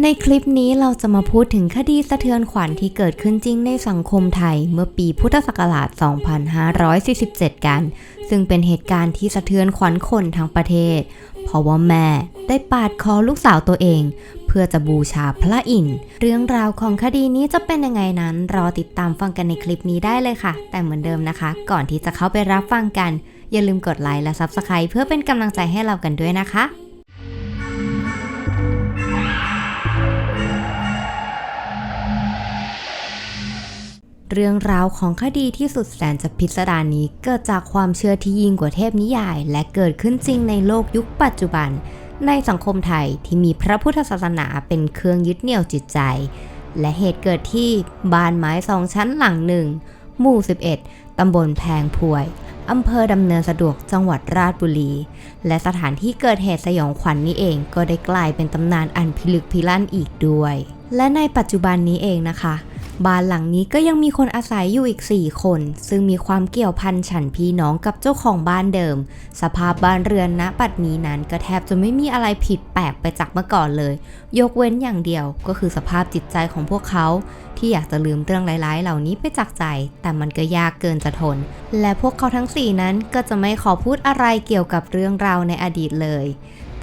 ในคลิปนี้เราจะมาพูดถึงคดีสะเทือนขวัญที่เกิดขึ้นจริงในสังคมไทยเมื่อปีพุทธศักราช 2547 กัน ซึ่งเป็นเหตุการณ์ที่สะเทือนขวัญคนทั้งประเทศ เพราะว่าแม่ได้ปาดคอลูกสาวตัวเอง เพื่อจะบูชาพระอินทร์เรื่องราวของคดีนี้จะเป็นยังไงนั้น รอติดตามฟังกันในคลิปนี้ได้เลยค่ะ แต่เหมือนเดิมนะคะ ก่อนที่จะเข้าไปรับฟังกัน อย่าลืมกดไลค์และ Subscribe เพื่อเป็นกำลังใจให้เรากันด้วยนะคะ เรื่องราวของคดีที่สุดแสนจะพิสดารนี้เกิดจากความเชื่อที่ยิ่งกว่าเทพนิยาย และเกิดขึ้นจริงในโลกยุคปัจจุบัน ในสังคมไทยที่มีพระพุทธศาสนาเป็นเครื่องยึดเหนี่ยวจิตใจ และเหตุเกิดที่บ้านไม้สองชั้นหลังหนึ่งหมู่ 11 ตำบลแพงพวยอำเภอดำเนินสะดวกจังหวัดราชบุรี และสถานที่เกิดเหตุสยองขวัญนนี้เองก็ได้กลายเป็นตำนานอันพิลึกพิลั่นอีกด้วย และในปัจจุบันนี้เองนะคะ บ้านหลังนี้ก็ยังมีคนอาศัยอยู่อีก 4 คน ซึ่งมีความเกี่ยวพันฉันพี่น้องกับเจ้าของบ้านเดิม สภาพบ้านเรือนณปัจนี้นั้นก็แทบจะไม่มีอะไรผิดแปลกไปจากเมื่อก่อนเลย ยกเว้นอย่างเดียวก็คือสภาพจิตใจของพวกเขา ที่อยากจะลืมเรื่องร้ายๆ เหล่านี้ไปจากใจ แต่มันก็ยากเกินจะทน และพวกเขาทั้ง 4 นั้นก็จะไม่ขอพูดอะไรเกี่ยวกับเรื่องราวในอดีตเลย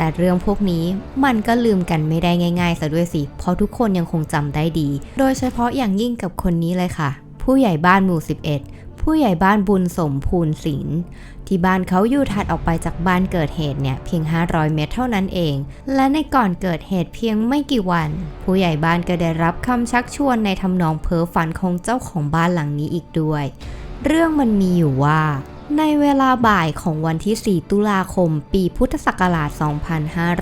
แต่เรื่องพวกนี้มันก็ลืมกันไม่ได้ง่ายๆซะด้วยสิ เพราะทุกคนยังคงจำได้ดี โดยเฉพาะอย่างยิ่งกับคนนี้เลยค่ะ ผู้ใหญ่บ้านหมู่ 11 ผู้ใหญ่บ้านบุญสมภูลศิลป์ที่บ้านเขาอยู่ถัดออกไปจากบ้านเกิดเหตุเนี่ยเพียง 500 เมตรเท่านั้นเอง และในก่อนเกิดเหตุเพียงไม่กี่วัน ผู้ใหญ่บ้านก็ได้รับคำชักชวนในทำนองเพ้อฝันของเจ้าของบ้านหลังนี้อีกด้วย เรื่องมันมีอยู่ว่า ในเวลาบ่ายของวันที่ 4 ตุลาคม ปีพุทธศักราช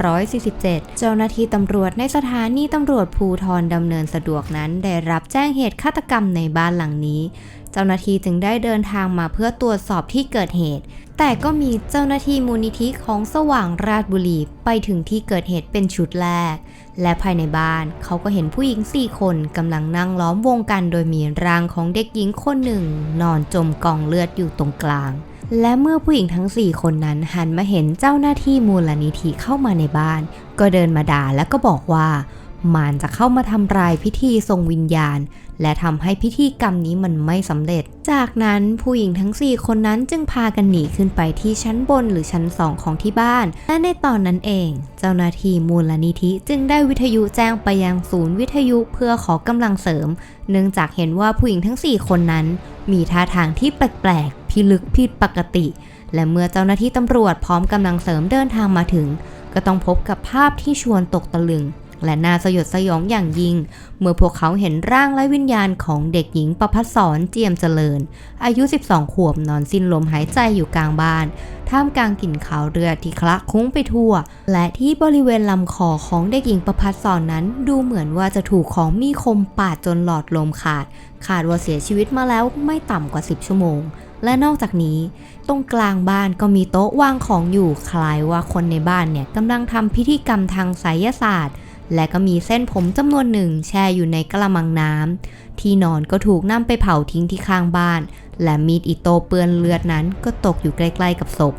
2547 เจ้าหน้าที่ตำรวจในสถานีตำรวจภูทรดำเนินสะดวกนั้น ได้รับแจ้งเหตุฆาตกรรมในบ้านหลังนี้ จ้าหน้าที่จึงได้เดินทางมาเพื่อตรวจสอบที่เกิดเหตุ แต่ก็มีเจ้าหน้าที่มูลนิธิของสว่างราชบุรีไปถึงที่เกิดเหตุเป็นชุดแรก และภายในบ้านเขาก็เห็นผู้หญิงสี่คนกำลังนั่งล้อมวงกัน โดยมีร่างของเด็กหญิงคนหนึ่ง นอนจมกองเลือดอยู่ตรงกลาง และเมื่อผู้หญิงทั้ง4คนนั้นหันมาเห็นเจ้าหน้าที่มูลนิธิเข้ามาในบ้าน ก็เดินมาด่าแล้วก็บอกว่า มารจะเข้ามาทำลายพิธีทรงวิญญาณ และทำให้พิธีกรรมนี้มันไม่สำเร็จ จากนั้นผู้หญิงทั้ง 4 คนนั้นจึงพากันหนีขึ้นไปที่ชั้นบนหรือชั้นสองของที่บ้าน และในตอนนั้นเอง เจ้าหน้าที่มูลนิธิจึงได้วิทยุแจ้งไปยังศูนย์วิทยุเพื่อขอกำลังเสริม เนื่องจากเห็นว่าผู้หญิงทั้ง 4 คนนั้น มีท่าทางที่แปลกๆพิลึกผิดปกติ และเมื่อเจ้าหน้าที่ตำรวจพร้อมกำลังเสริมเดินทางมาถึง ก็ต้องพบกับภาพที่ชวนตกตะลึง และน่าสยดสยองอย่างยิ่ง เมื่อพวกเขาเห็นร่างและวิญญาณของเด็กหญิงประพัสสรเจียมเจริญ อายุ 12 ขวบนอนสิ้นลมหายใจอยู่กลางบ้าน ท่ามกลางกลิ่นขาวเรือที่คละคลุ้งไปทั่ว และที่บริเวณลำคอของเด็กหญิงประพัสสรนั้น ดูเหมือนว่าจะถูกของมีคมปาดจนหลอดลมขาด ขาดว่าเสียชีวิตมาแล้วไม่ต่ำกว่า 10 ชั่วโมงและนอกจากนี้ ตรงกลางบ้านก็มีโต๊ะวางของอยู่คล้ายว่าคนในบ้านเนี่ยกำลังทำพิธีกรรมทางไสยศาสตร์ และก็มีเส้นผมจำนวนหนึ่งแช่อยู่ในกระมังน้ำที่นอนก็ถูกนำไปเผาทิ้งที่ข้างบ้าน และมีดอิโต้เปื้อนเลือดนั้นก็ตกอยู่ใกล้ๆกับศพ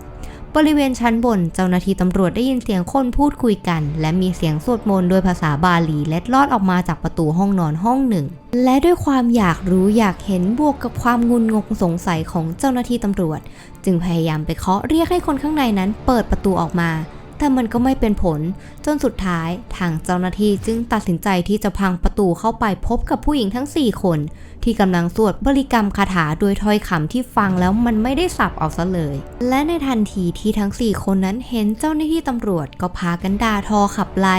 บริเวณชั้นบนเจ้าหน้าที่ตำรวจได้ยินเสียงคนพูดคุยกัน และมีเสียงสวดมนต์โดยภาษาบาลีเล็ดลอดออกมาจากประตูห้องนอนห้องหนึ่ง และด้วยความอยากรู้อยากเห็นบวกกับความงุนงงสงสัยของเจ้าหน้าที่ตำรวจ จึงพยายามไปเคาะเรียกให้คนข้างในนั้นเปิดประตูออกมา แต่มันก็ไม่เป็นผล จนสุดท้ายทางเจ้าหน้าที่จึงตัดสินใจที่จะพังประตูเข้าไปพบกับผู้หญิงทั้ง 4 คน ที่กำลังสวดบริกรรมคาถาโดยถ้อยคำที่ฟังแล้วมันไม่ได้สับเอาซะเลย และในทันทีที่ทั้ง 4 คนนั้นเห็นเจ้าหน้าที่ตำรวจก็พากันด่าทอขับไล่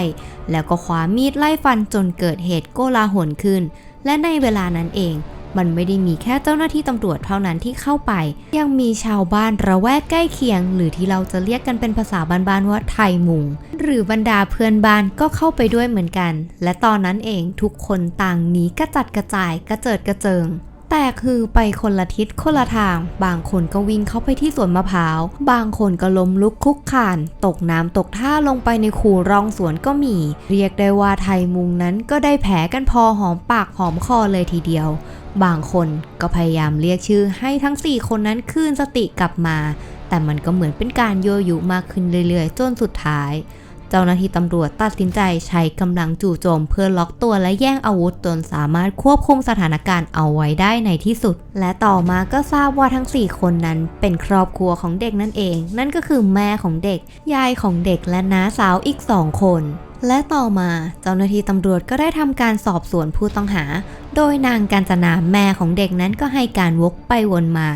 แล้วก็คว้ามีดไล่ฟันจนเกิดเหตุโกลาหลขึ้น และในเวลานั้นเอง มันไม่ได้มีแค่เจ้าหน้าที่ตำรวจเท่านั้นที่เข้าไป ยังมีชาวบ้านระแวกใกล้เคียง หรือที่เราจะเรียกกันเป็นภาษาบ้านๆว่าไทยมุง หรือบรรดาเพื่อนบ้านก็เข้าไปด้วยเหมือนกัน และตอนนั้นเองทุกคนต่างหนีกระจัดกระจายกระเจิดกระเจิงแต่คือไปคนละทิศคนละทาง บางคนก็วิ่งเข้าไปที่สวนมะพร้าว บางคนก็ล้มลุกคลุกคาน ตกน้ำตกท่าลงไปในคูร่องสวนก็มี เรียกได้ว่าไทยมุงนั้นก็ได้แผลกันพอหอมปากหอมคอเลยทีเดียว บางคนก็พยายามเรียกชื่อให้ทั้ง 4 คนนั้นคืนสติกลับมา แต่มันก็เหมือนเป็นการโยยุมากขึ้นเรื่อยๆ จนสุดท้าย เจ้าหน้าที่ตำรวจตัดสินใจใช้กำลังจู่โจมเพื่อล็อกตัวและแย่งอาวุธจนสามารถควบคุมสถานการณ์เอาไว้ได้ในที่สุด และต่อมาก็ทราบว่าทั้ง 4 คนนั้นเป็นครอบครัวของเด็กนั่นเอง นั่นก็คือแม่ของเด็ก ยายของเด็กและน้าสาวอีก2คน และต่อมาเจ้าหน้าที่ตำรวจก็ได้ทำการสอบสวนผู้ต้องหา โดยนางกาญจนาแม่ของเด็กนั้นก็ให้การวกไปวนมา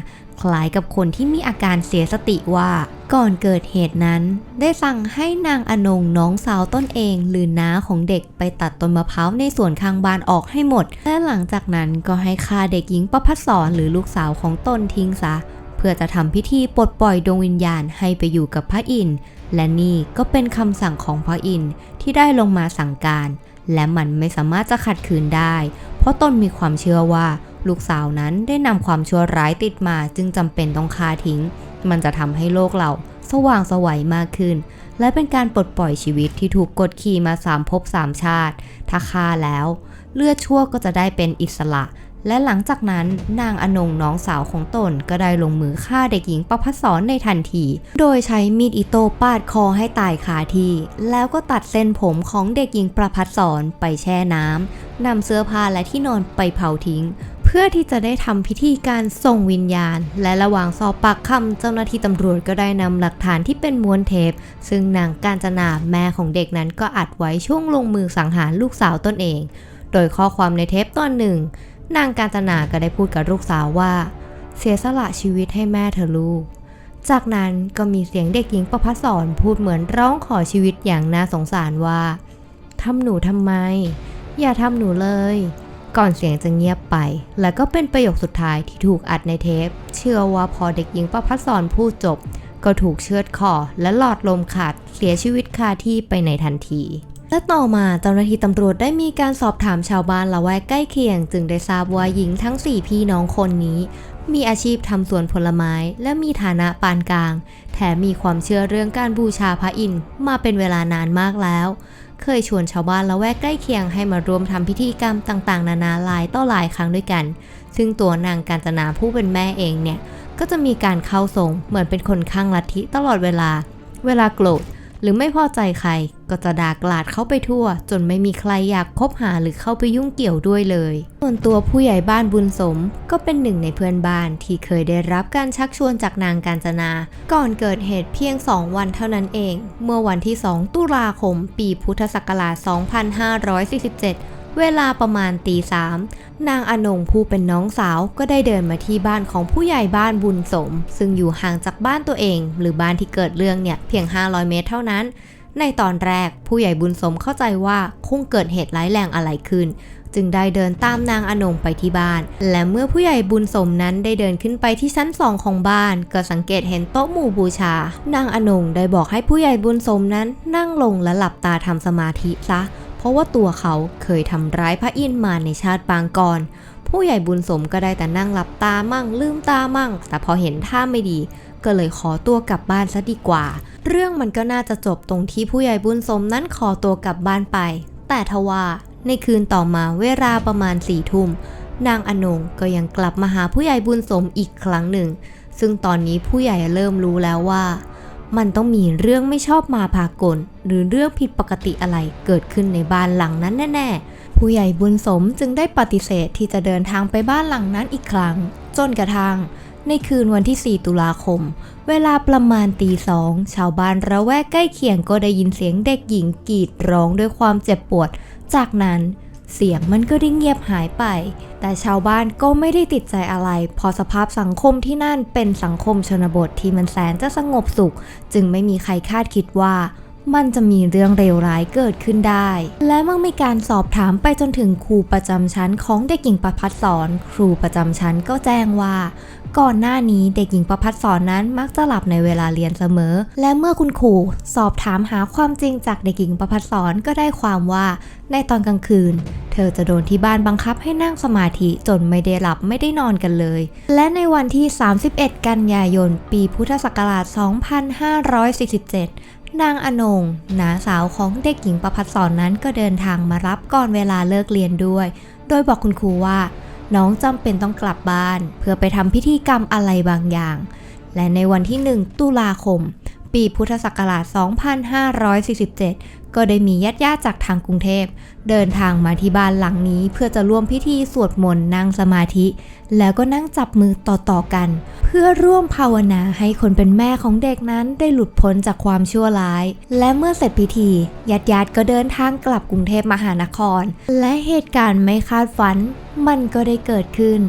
คล้ายกับคนที่มีอาการเสียสติว่า ก่อนเกิดเหตุนั้น ได้สั่งให้นางอนงน้องสาวต้นเอง หรือน้าของเด็กไปตัดต้นมะพร้าวในสวนข้างบ้านออกให้หมด และหลังจากนั้นก็ให้ฆ่าเด็กหญิงประพัสสรหรือลูกสาวของตนทิ้งซะ พื่อจะทำพิธีปลดปล่อยดวงวิญญาณให้ไปอยู่กับพระอินทร์และนี่ก็เป็นคำสั่งของพระอินทร์ที่ได้ลงมาสั่งการ และมันไม่สามารถจะขัดขืนได้ เพราะตนมีความเชื่อว่าลูกสาวนั้นได้นำความชั่วร้ายติดมาจึงจำเป็นต้องฆ่าทิ้ง มันจะทำให้โลกเราสว่างสวัยมากขึ้น และเป็นการปลดปล่อยชีวิตที่ถูกกดขี่มาสามภพสามชาติ ถ้าฆ่าแล้ว เลือดชั่วก็จะได้เป็นอิสระ และหลังจากนั้นนางอนงน้องสาวของตนก็ได้ลงมือฆ่าเด็กหญิงประพัสรในทันที โดยใช้มีดอิโต้ปาดคอให้ตายคาที่ แล้วก็ตัดเส้นผมของเด็กหญิงประพัสสรไปแช่น้ำนำเสื้อผ้าและที่นอนไปเผาทิ้ง เพื่อที่จะได้ทำพิธีการส่งวิญญาณ และระหว่างสอบปากคำเจ้าหน้าที่ตำรวจก็ได้นำหลักฐานที่เป็นม้วนเทป ซึ่งนางกาญจนาแม่ของเด็กนั้นก็อัดไว้ช่วงลงมือสังหารลูกสาวตนเอง โดยข้อความในเทปตอนหนึ่ง นางกาญจนาก็ได้พูดกับลูกสาวว่า เสียสละชีวิตให้แม่เธอลูก จากนั้นก็มีเสียงเด็กหญิงประพัสสรพูดเหมือนร้องขอชีวิตอย่างน่าสงสารว่าทำหนูทำไม อย่าทำหนูเลย ก่อนเสียงจะเงียบไป แล้วก็เป็นประโยคสุดท้ายที่ถูกอัดในเทป เชื่อว่าพอเด็กหญิงประพัสสรพูดจบ ก็ถูกเชือดคอและหลอดลมขาดเสียชีวิตคาที่ไปในทันที และต่อมาเจ้าหน้าที่ตำรวจได้มีการสอบถามชาวบ้านละแวกใกล้เคียง จึงได้ทราบว่าหญิงทั้ง 4 พี่น้องคนนี้ มีอาชีพทำสวนผลไม้ และมีฐานะปานกลาง แถมมีความเชื่อเรื่องการบูชาพระอินทร์มาเป็นเวลานานมากแล้ว เคยชวนชาวบ้านละแวกใกล้เคียงให้มาร่วมทำพิธีกรรมต่างๆ นานาหลายต่อหลายครั้งด้วยกัน ซึ่งตัวนางกาญจนาผู้เป็นแม่เองเนี่ยก็จะมีการเข้าทรงเหมือนเป็นคนข้างลัทธิตลอดเวลา เวลาโกรธหรือไม่พอใจใคร ก็จะด่ากลาดเข้าไปทั่ว จนไม่มีใครอยากคบหาหรือเข้าไปยุ่งเกี่ยวด้วยเลย ส่วนตัวผู้ใหญ่บ้านบุญสม ก็เป็นหนึ่งในเพื่อนบ้านที่เคยได้รับการชักชวนจากนางกาญจนา ก่อนเกิดเหตุเพียง 2 วันเท่านั้นเอง เมื่อวันที่ 2 ตุลาคม ปีพุทธศักราช 2547เวลาประมาณตีสามนางอนงผู้เป็นน้องสาวก็ได้เดินมาที่บ้านของผู้ใหญ่บ้านบุญสม ซึ่งอยู่ห่างจากบ้านตัวเอง หรือบ้านที่เกิดเรื่องเนี่ยเพียง 500 เมตรเท่านั้น ในตอนแรกผู้ใหญ่บุญสมเข้าใจว่าคงเกิดเหตุร้ายแรงอะไรขึ้น จึงได้เดินตามนางอนงไปที่บ้าน และเมื่อผู้ใหญ่บุญสมนั้นได้เดินขึ้นไปที่ชั้นสองของบ้าน ก็สังเกตเห็นโต๊ะหมู่บูชา นางอนงได้บอกให้ผู้ใหญ่บุญสมนั้นนั่งลงและหลับตาทำสมาธิซะ เพราะว่าตัวเขาเคยทำร้ายพระอินทร์มาในชาติปางก่อนผู้ใหญ่บุญสมก็ได้แต่นั่งหลับตามั่งลืมตามั่ง แต่พอเห็นท่าไม่ดี ก็เลยขอตัวกลับบ้านซะดีกว่า เรื่องมันก็น่าจะจบตรงที่ผู้ใหญ่บุญสมนั้นขอตัวกลับบ้านไป แต่ทว่าในคืนต่อมาเวลาประมาณสี่ทุ่มนางอนงก็ยังกลับมาหาผู้ใหญ่บุญสมอีกครั้งหนึ่ง ซึ่งตอนนี้ผู้ใหญ่เริ่มรู้แล้วว่า มันต้องมีเรื่องไม่ชอบมาพากล หรือเรื่องผิดปกติอะไรเกิดขึ้นในบ้านหลังนั้นแน่ ๆ ผู้ใหญ่บุญสมจึงได้ปฏิเสธที่จะเดินทางไปบ้านหลังนั้นอีกครั้ง จนกระทั่ง ในคืนวันที่ 4 ตุลาคม เวลาประมาณตีสองชาวบ้านระแวกใกล้เคียงก็ได้ยินเสียงเด็กหญิงกรีดร้องด้วยความเจ็บปวด จากนั้นเสียงมันก็ได้เงียบหายไป แต่ชาวบ้านก็ไม่ได้ติดใจอะไรเพอสภาพสังคมที่นั่นเป็นสังคมชนบทที่มันแสนจะสงบสุข จึงไม่มีใครคาดคิดว่า มันจะมีเรื่องเลวร้ายเกิดขึ้นได้ และเมื่อมีการสอบถามไปจนถึงครูประจำชั้นของเด็กหญิงประพัดสอน ครูประจำชั้นก็แจ้งว่า ก่อนหน้านี้เด็กหญิงประพัดสอนนั้นมักจะหลับในเวลาเรียนเสมอ และเมื่อคุณครูสอบถามหาความจริงจากเด็กหญิงประพัดสอนก็ได้ความว่าในตอนกลางคืน เธอจะโดนที่บ้านบังคับให้นั่งสมาธิจนไม่ได้หลับไม่ได้นอนกันเลย และในวันที่ 31 กันยายน ปีพุทธศักราช 2547 นางอนงน้าสาวของเด็กหญิงประพัดสอนนั้นก็เดินทางมารับก่อนเวลาเลิกเรียนด้วย โดยบอกคุณครูว่า น้องจำเป็นต้องกลับบ้าน เพื่อไปทำพิธีกรรมอะไรบางอย่าง และในวันที่ 1 ตุลาคม ปีพุทธศักราช 2547 ก็ได้มีญาติญาติจากทางกรุงเทพ เดินทางมาที่บ้านหลังนี้ เพื่อจะร่วมพิธีสวดมนต์นั่งสมาธิ แล้วก็นั่งจับมือต่อๆกันเพื่อร่วมภาวนาให้คนเป็นแม่ของเด็กนั้นได้หลุดพ้นจากความชั่วร้าย และเมื่อเสร็จพิธีญาติญาติๆก็เดินทางกลับกรุงเทพมหานคร และเหตุการณ์ไม่คาดฝัน มันก็ได้เกิดขึ้น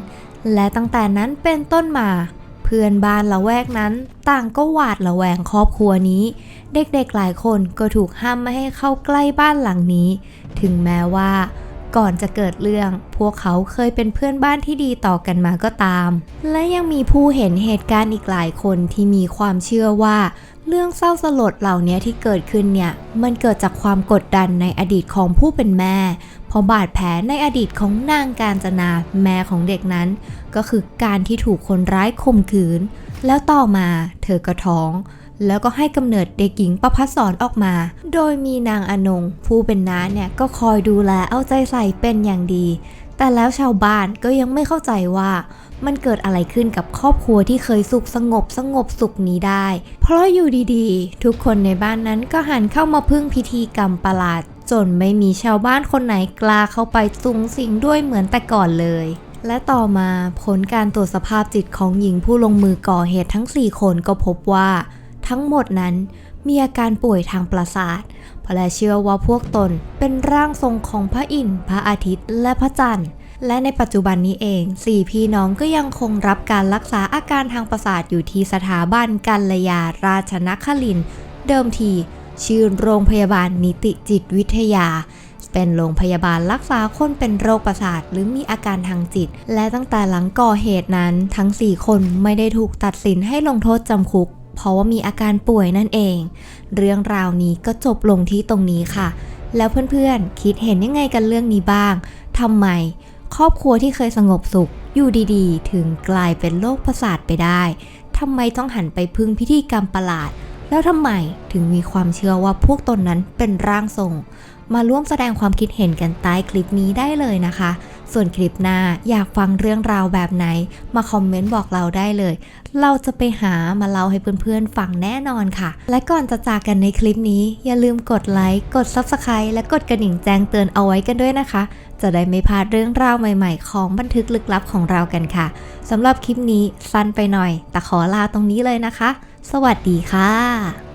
และตั้งแต่นั้นเป็นต้นมา เพื่อนบ้านละแวกนั้น ต่างก็หวาดระแวงครอบครัวนี้ เด็กๆหลายคนก็ถูกห้ามไม่ให้เข้าใกล้บ้านหลังนี้ ถึงแม้ว่า ก่อนจะเกิดเรื่อง พวกเขาเคยเป็นเพื่อนบ้านที่ดีต่อกันมาก็ตาม และยังมีผู้เห็นเหตุการณ์อีกหลายคนที่มีความเชื่อว่า เรื่องเศร้าสลดเหล่านี้ที่เกิดขึ้นเนี่ย มันเกิดจากความกดดันในอดีตของผู้เป็นแม่ เพราะบาดแผลในอดีตของนางการจนาแม่ของเด็กนั้น ก็คือการที่ถูกคนร้ายข่มขืน แล้วต่อมาเธอก็ท้อง แล้วก็ให้กำเนิดเด็กหญิงประพัสสอนออกมา โดยมีนางอนง ผู้เป็นน้าเนี่ยก็คอยดูแลเอาใจใส่เป็นอย่างดี แต่แล้วชาวบ้านก็ยังไม่เข้าใจว่ามันเกิดอะไรขึ้นกับครอบครัวที่เคยสุขสงบสงบสุขนี้ได้ เพราะอยู่ดีๆ ทุกคนในบ้านนั้นก็หันเข้ามาพึ่งพิธีกรรมประหลาด จนไม่มีชาวบ้านคนไหนกล้าเข้าไปสุงสิงด้วยเหมือนแต่ก่อนเลย และต่อมาผลการตรวจสภาพจิตของหญิงผู้ลงมือก่อเหตุทั้ง 4 คนก็พบว่า ทั้งหมดนั้นมีอาการป่วยทางประสาทพราและเชื่อว่าพวกตนเป็นร่างทรงของพระอินทร์พระอาทิตย์และพระจันทร์ และในปัจจุบันนี้เองสี่พี่น้องก็ยังคงรับการรักษาอาการทางประสาทอยู่ที่สถาบันกัลยาราชนคริน เดิมทีชื่อโรงพยาบาลนิติจิตวิทยา เป็นโรงพยาบาลรักษาคนเป็นโรคประสาทหรือมีอาการทางจิต และตั้งแต่หลังก่อเหตุนั้นทั้ง 4 คนไม่ได้ถูกตัดสินให้ลงโทษจำคุก เพราะว่ามีอาการป่วยนั่นเอง เรื่องราวนี้ก็จบลงที่ตรงนี้ค่ะ แล้วเพื่อนๆ คิดเห็นยังไงกันเรื่องนี้บ้างทำไม ครอบครัวที่เคยสงบสุข อยู่ดีๆ ถึงกลายเป็นโรคประสาทไปได้ทำไมต้องหันไปพึ่งพิธีกรรมประหลาด แล้วทำไมถึงมีความเชื่อว่าพวกตนนั้นเป็นร่างทรง มาร่วมแสดงความคิดเห็นกันใต้คลิปนี้ได้เลยนะคะ ส่วนคลิปหน้าอยากฟังเรื่องราวแบบไหน มาคอมเมนต์บอกเราได้เลย เราจะไปหามาเล่าให้เพื่อนๆฟังแน่นอนค่ะ และก่อนจะจากกันในคลิปนี้ อย่าลืมกดไลค์ กด Subscribe และกดกระดิ่งแจ้งเตือนเอาไว้กันด้วยนะคะ จะได้ไม่พลาดเรื่องราวใหม่ๆ ของบันทึกลึกลับของเรากันค่ะสำหรับคลิปนี้สั้นไปหน่อย แต่ขอลาตรงนี้เลยนะคะ สวัสดีค่ะ